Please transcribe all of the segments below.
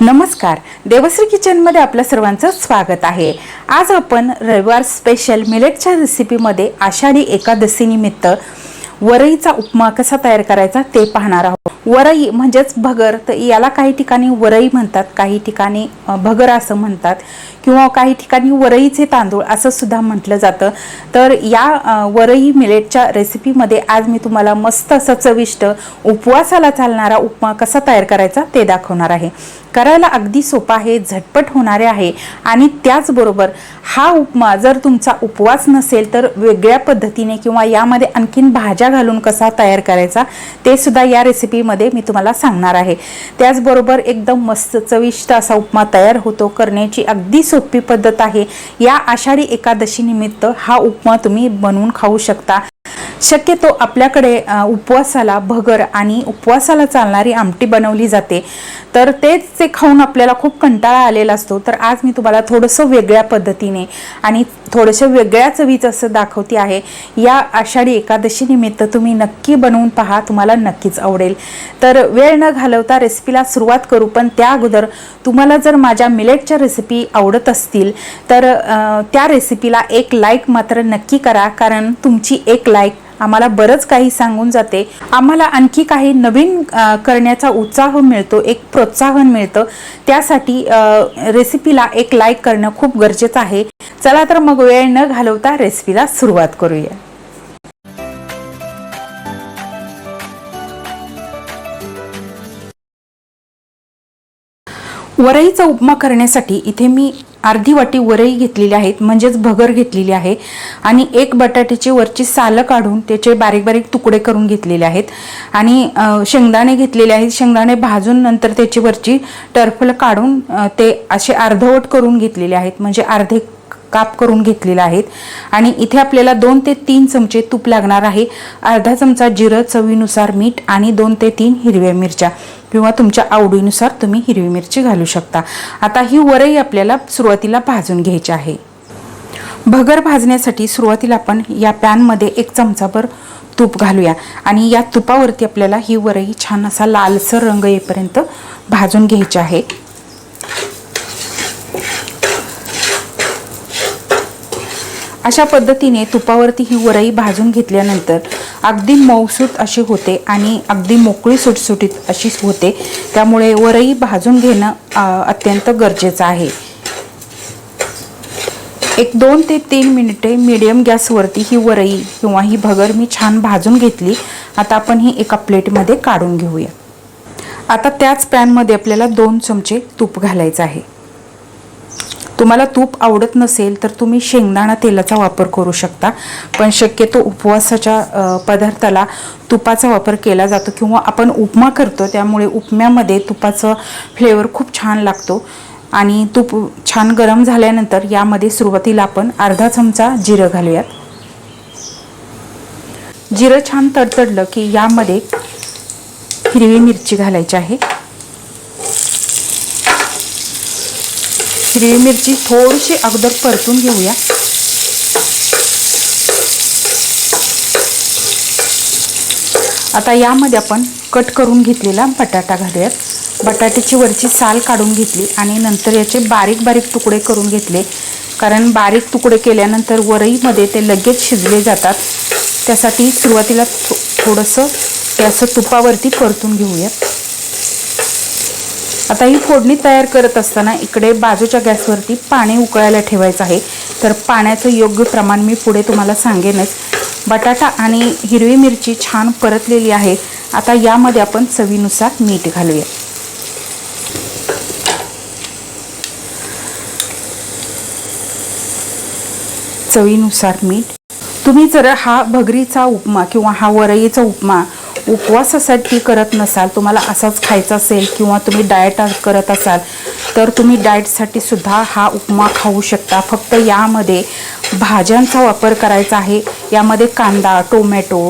नमस्कार. देवश्री किचनमध्ये आपलं सर्वांचं स्वागत आहे. आज आपण रविवार स्पेशल मिलेटच्या रेसिपीमध्ये आषाढी एकादशीनिमित्त वरईचा उपमा कसा तयार करायचा ते पाहणार आहोत. वरई म्हणजेच भगर तर याला काही ठिकाणी वरई म्हणतात काही ठिकाणी भगर असं म्हणतात किंवा काही ठिकाणी वरईचे तांदूळ असं सुद्धा म्हटलं जातं. तर या वरई मिलेटच्या रेसिपीमध्ये आज मी तुम्हाला मस्त असं चविष्ट उपवासाला चालणारा उपमा कसा तयार करायचा ते दाखवणार आहे. करायला अगदी सोपा आहे झटपट होणारे आहे आणि त्याचबरोबर हा उपमा जर तुमचा उपवास नसेल तर वेगळ्या पद्धतीने किंवा यामध्ये आणखीन भाज्या घालून कसा तयार करायचा ते सुद्धा या रेसिपीमध्ये मी तुम्हाला सांगणार आहे. त्याचबरोबर एकदम मस्त चविष्ट असा उपमा तयार होतो. करण्याची अगदी सोपी पद्धत आहे. या आषाढी एकादशी निमित्त हा उपमा तुम्ही बनवून खाऊ शकता. शक्यतो आपल्याकडे उपवासाला भगर आणि उपवासाला चालणारी आमटी बनवली जाते. तर तेच ते खाऊन आपल्याला खूप कंटाळा आलेला असतो तर आज मी तुम्हाला थोडंसं वेगळ्या पद्धतीने आणि थोडंसं वेगळ्या चवीचं असं दाखवते आहे. या आषाढी एकादशी निमित्त तुम्ही नक्की बनवून पहा तुम्हाला नक्कीच आवडेल. तर वेळ न घालवता रेसिपीला सुरुवात करू पण त्या अगोदर तुम्हाला जर माझ्या मिलेटच्या रेसिपी आवडत असतील तर त्या रेसिपीला एक लाईक मात्र नक्की करा कारण तुमची एक लाईक आम्हाला बरंच काही सांगून जाते. आम्हाला आणखी काही नवीन करण्याचा उत्साह मिळतो एक प्रोत्साहन मिळतं. त्यासाठी रेसिपीला एक लाईक करणं खूप गरजेचं आहे. चला तर मग वेळ न घालवता रेसिपीला सुरुवात करूया. वरईचा उपमा करण्यासाठी इथे मी अर्धी वाटी वरई घेतलेली आहेत म्हणजेच भगर घेतलेली आहे. आणि एक बटाट्याची वरची सालं काढून त्याचे बारीक बारीक तुकडे करून घेतलेले आहेत. आणि शेंगदाणे घेतलेले आहेत. शेंगदाणे भाजून नंतर त्याची वरची टर्फल काढून ते असे अर्धवट करून घेतलेले आहेत. म्हणजे अर्धे काप करून घेतलेले आहेत आणि इथे आपल्याला दोन ते तीन चमचे तूप लागणार आहे. अर्धा चमचा जिरं चवीनुसार मीठ आणि दोन ते तीन हिरव्या मिरच्या किंवा तुमच्या आवडीनुसार तुम्ही हिरवी मिरची घालू शकता. आता ही वरई आपल्याला सुरुवातीला भाजून घ्यायची आहे. भगर भाजण्यासाठी सुरुवातीला आपण या पॅनमध्ये एक चमचाभर तूप घालूया. आणि या तुपावरती आपल्याला ही वरई छान असा लालसर रंग येईपर्यंत भाजून घ्यायची आहे. अशा पद्धतीने तुपावरती ही वरई भाजून घेतल्यानंतर अगदी मऊसूत अशी होते आणि अगदी मोकळी सुटसुटीत अशी होते. त्यामुळे वरई भाजून घेणं अत्यंत गरजेचं आहे. एक दोन ते तीन मिनिटे मीडियम गॅसवरती ही वरई किंवा ही भगर मी छान भाजून घेतली. आता आपण ही एका प्लेटमध्ये काढून घेऊया. आता त्याच पॅनमध्ये आपल्याला दोन चमचे तूप घालायचं आहे. तुम्हाला तूप आवडत नसेल तर तुम्ही शेंगदाणा तेलाचा वापर करू शकता. पण शक्यतो उपवासाच्या पदार्थाला तुपाचा वापर केला जातो किंवा आपण उपमा करतो त्यामुळे उपम्यामध्ये तुपाचं फ्लेवर खूप छान लागतो. आणि तूप छान गरम झाल्यानंतर यामध्ये सुरुवातीला आपण अर्धा चमचा जिरं घालूयात. जिरं छान तडतडलं की यामध्ये हिरवी मिरची घालायची आहे. हिरवी मिरची थोडीशी अगोदर परतून घेऊया. आता यामध्ये आपण कट करून घेतलेला बटाटा घालूयात. बटाट्याची वरची साल काढून घेतली आणि नंतर याचे बारीक बारीक तुकडे करून घेतले. कारण बारीक तुकडे केल्यानंतर वरईमध्ये ते लगेच शिजले जातात. त्यासाठी सुरुवातीला थो थोडंसं ते असं तुपावरती परतून घेऊयात. आता ही फोडणी तयार करत असताना इकडे बाजूच्या गॅसवरती पाणी उकळायला ठेवायचं आहे. तर पाण्याचं योग्य प्रमाण मी पुढे तुम्हाला सांगेनच. बटाटा आणि हिरवी मिरची छान परतलेली आहे. आता यामध्ये आपण चवीनुसार मीठ घालूया. चवीनुसार मीठ. तुम्ही जर हा भगरीचा उपमा किंवा हा वरईचा उपमा उपवासासाठी करत नसाल तुम्हाला असाच खायचा असेल किंवा तुम्ही डाएट करत असाल तर तुम्ही डाएटसाठी सुद्धा हा उपमा खाऊ शकता. फक्त यामध्ये भाज्यांचा वापर करायचा आहे. यामध्ये कांदा टोमॅटो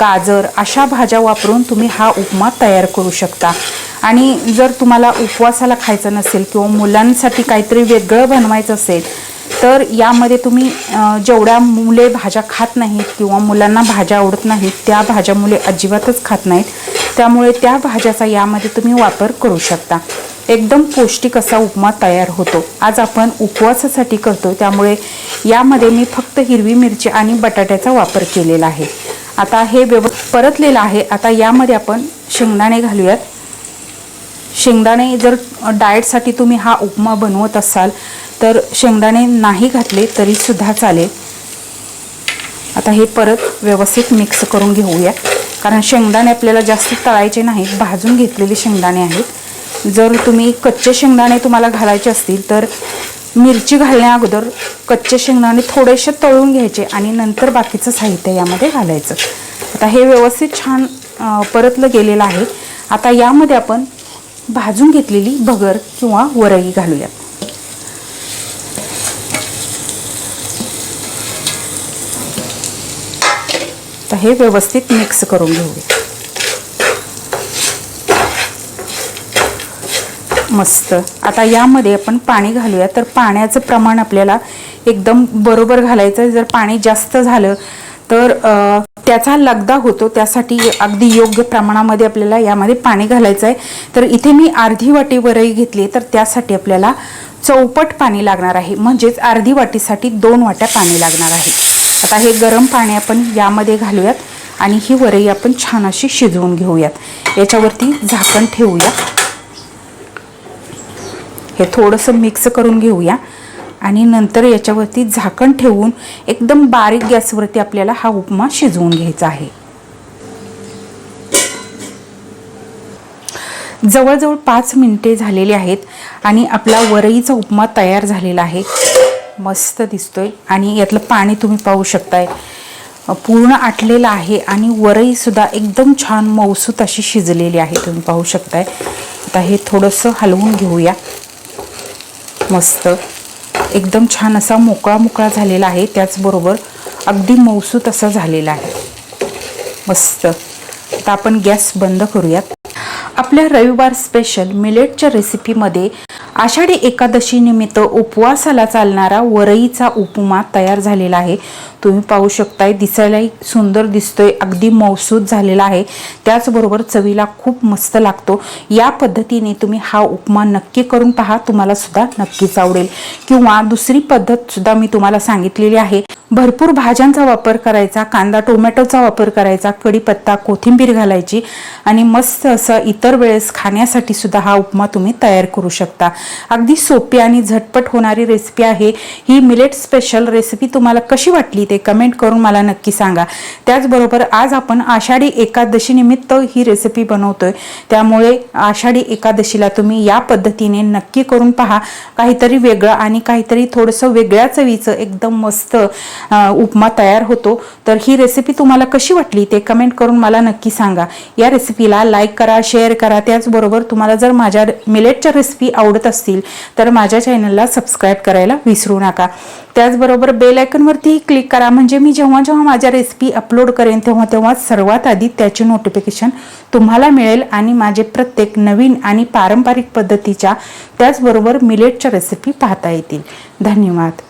गाजर अशा भाज्या वापरून तुम्ही हा उपमा तयार करू शकता. आणि जर तुम्हाला उपवासाला खायचं नसेल किंवा मुलांसाठी काहीतरी वेगळं बनवायचं असेल तर यामध्ये तुम्ही जेवढ्या मुले भाज्या खात नाहीत किंवा मुलांना भाज्या आवडत नाहीत त्या भाज्या मुले अजिबातच खात नाहीत. त्यामुळे त्या भाज्याचा यामध्ये तुम्ही वापर करू शकता. एकदम पौष्टिक असा उपमा तयार होतो. आज आपण उपवासासाठी करतो त्यामुळे यामध्ये मी फक्त हिरवी मिरची आणि बटाट्याचा वापर केलेला आहे. आता हे व्यव परतलेलं आहे. आता यामध्ये आपण शेंगदाणे घालूयात. शेंगदाणे जर डाएटसाठी तुम्ही हा उपमा बनवत असाल तर शेंगदाणे नाही घातले तरीसुद्धा चालेल. आता हे परत व्यवस्थित मिक्स करून घेऊया. कारण शेंगदाणे आपल्याला जास्त तळायचे नाहीत भाजून घेतलेले शेंगदाणे आहेत. जर तुम्ही कच्चे शेंगदाणे तुम्हाला घालायचे असतील तर मिरची घालण्या अगोदर कच्चे शेंगदाणे थोडेसे तळून घ्यायचे आणि नंतर बाकीचं साहित्य यामध्ये घालायचं. आता हे व्यवस्थित छान परतलं गेलेलं आहे. आता यामध्ये आपण भाजून घेतलेली भगर किंवा वरई घालूया तर हे व्यवस्थित मिक्स करून घेऊया. मस्त. आता यामध्ये आपण पाणी घालूया तर पाण्याचं प्रमाण आपल्याला एकदम बरोबर घालायचं जर पाणी जास्त झालं तर त्याचा लगदा होतो त्यासाठी अगदी योग्य प्रमाणामध्ये आपल्याला यामध्ये पाणी घालायचं आहे. तर इथे मी अर्धी वाटी वरई घेतली तर त्यासाठी आपल्याला चौपट पाणी लागणार आहे. म्हणजेच अर्धी वाटीसाठी दोन वाट्या पाणी लागणार आहे. आता हे गरम पाणी आपण यामध्ये घालूयात आणि ही वरई आपण छान अशी शिजवून घेऊयात. याच्यावरती झाकण ठेवूया. हे थोडंसं मिक्स करून घेऊया. आणि नंतर याच्यावरती झाकण ठेवून एकदम बारीक गॅसवरती आपल्याला हा उपमा शिजवून घ्यायचा आहे. जवळजवळ पाच मिनिटे झालेली आहेत आणि आपला वरईचा उपमा तयार झालेला आहे. मस्त दिसतोय. आणि यातलं पाणी तुम्ही पाहू शकताय. पूर्ण आटलेलं आहे आणि वरईसुद्धा एकदम छान मौसूत अशी शिजलेली आहे. तुम्ही पाहू शकताय. आता हे थोडंसं हलवून घेऊया. मस्त. एकदम छान असा मोकळा मोकळा झालेला आहे. त्याचबरोबर अगदी मौसूत असा झालेला आहे. मस्त. आता आपण गॅस बंद करूयात. आपल्या रविवार स्पेशल मिलेटच्या रेसिपीमध्ये आषाढी एकादशी निमित्त उपवासाला चालणारा वरईचा उपमा तयार झालेला आहे. तुम्ही पाहू शकताय दिसायलाही सुंदर दिसतोय अगदी मौसूद झालेला आहे. त्याचबरोबर चवीला खूप मस्त लागतो. या पद्धतीने तुम्ही हा उपमा नक्की करून पहा तुम्हाला सुद्धा नक्कीच आवडेल. किंवा दुसरी पद्धत सुद्धा मी तुम्हाला सांगितलेली आहे. भरपूर भाज्यांचा वापर करायचा कांदा टोमॅटोचा वापर करायचा कढीपत्ता कोथिंबीर घालायची आणि मस्त असं इतर वेळेस खाण्यासाठी सुद्धा हा उपमा तुम्ही तयार करू शकता. अगदी सोपी आणि झटपट होणारी रेसिपी आहे. ही मिलेट स्पेशल रेसिपी तुम्हाला कशी वाटली? ते कमेंट करून मला नक्की सांगा. त्याचबरोबर आज आपण आषाढी एकादशीनिमित्त ही रेसिपी बनवतोय. त्यामुळे आषाढी एकादशीला तुम्ही या पद्धतीने नक्की करून पहा. काहीतरी वेगळं आणि काहीतरी थोडंसं वेगळ्या चवीचं एकदम मस्त उपमा तयार होतो. तर ही रेसिपी तुम्हाला कशी वाटली ते कमेंट करून मला नक्की सांगा. या रेसिपीला लाईक करा शेअर करा. त्याचबरोबर तुम्हाला जर माझ्या मिलेटच्या रेसिपी आवडत असतील तर माझ्या चॅनलला सबस्क्राईब करायला विसरू नका. त्याचबरोबर बेल आयकॉनवरती क्लिक करा. म्हणजे मी जेव्हा जेव्हा माझ्या रेसिपी अपलोड करेन तेव्हा तेव्हा सर्वात आधी त्याचे नोटिफिकेशन तुम्हाला मिळेल आणि माझे प्रत्येक नवीन आणि पारंपरिक पद्धतीच्या त्याचबरोबर मिलेटच्या रेसिपी पाहता येतील. धन्यवाद.